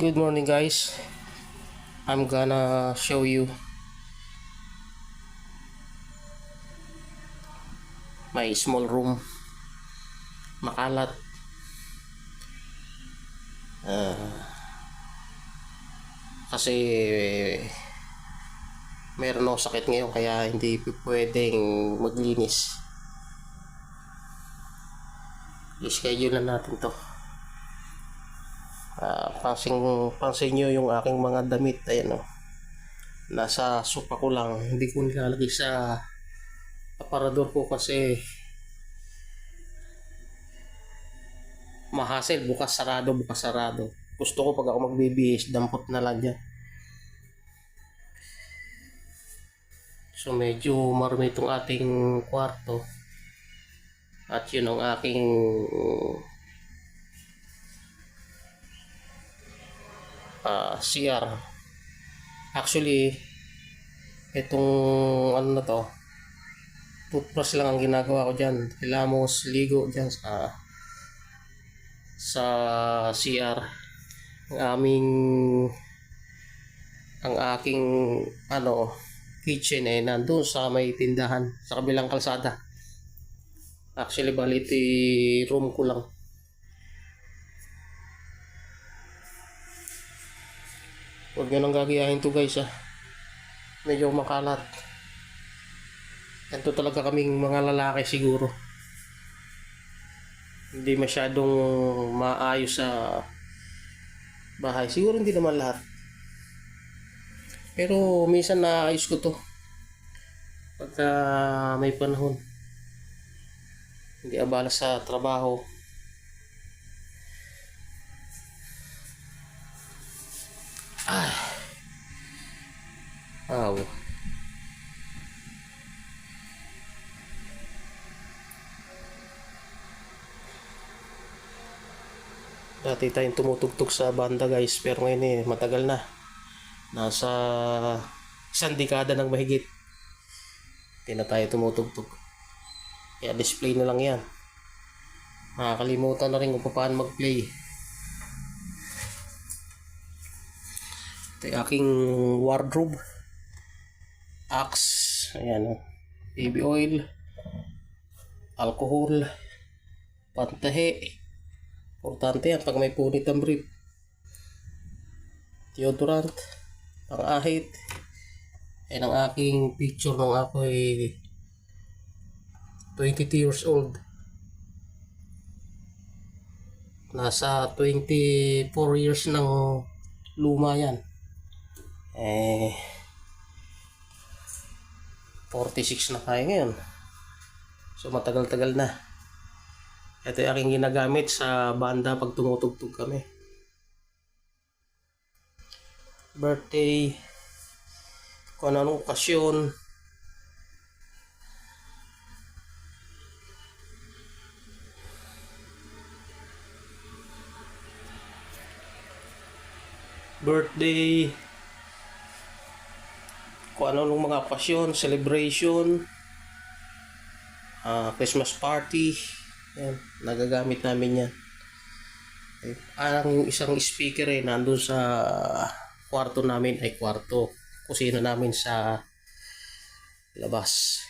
Good morning guys. I'm gonna show you my small room. Makalat. Ah, kasi meron ako sakit ngayon kaya hindi pwedeng maglinis. I-schedule na natin to. Pansing pansin nyo yung aking mga damit ayan oh. Nasa sopa ko lang, hindi ko nilalagay sa aparador ko kasi mahasel bukas sarado bukas sarado. Gusto ko pag ako magbibihis, dampot na lang yan. So medyo marumi itong ating kwarto. At yun ang aking ah, CR. Actually, itong ano na to, toothbrush lang ang ginagawa ko dyan. Hilamos, ligo dyan sa sa CR. Ang aming ang aking ano kitchen eh nandun sa may tindahan sa kabilang kalsada. Actually, baliti room ko lang. Huwag nyo nang gagayahin to guys ah. Medyo makalat. Ganito talaga kaming mga lalaki siguro. Hindi masyadong maayos sa bahay. Siguro hindi naman lahat. Pero minsan naayos ko to. Pagka may panahon. Hindi abala sa trabaho. Aw. Dati tayong tumutugtog sa banda guys, pero ngayon eh, matagal na. Nasa isang dekada ng mahigit. Hindi na tayo tumutugtog. Kaya display na lang yan. Nakakalimutan na rin kung paano mag-play. Ito aking wardrobe. Axe. Ayan o. Baby oil. Alcohol. Pantahe. Importante yan pag may punit ang brief. Deodorant. Pang-ahit. Ayan ang aking picture nung ako ay 22 years old. Nasa 24 years ng luma yan. Eh, 46 na tayo ngayon. So matagal-tagal na. Ito yung aking ginagamit sa banda pag tumutugtog kami. Birthday, kung anong okasyon. Birthday, kung ano nung mga okasyon, celebration, ah, Christmas party, yan, nagagamit namin yan. Eh, ang isang speaker eh, nandun sa kwarto namin, ay kwarto, kusina namin sa labas.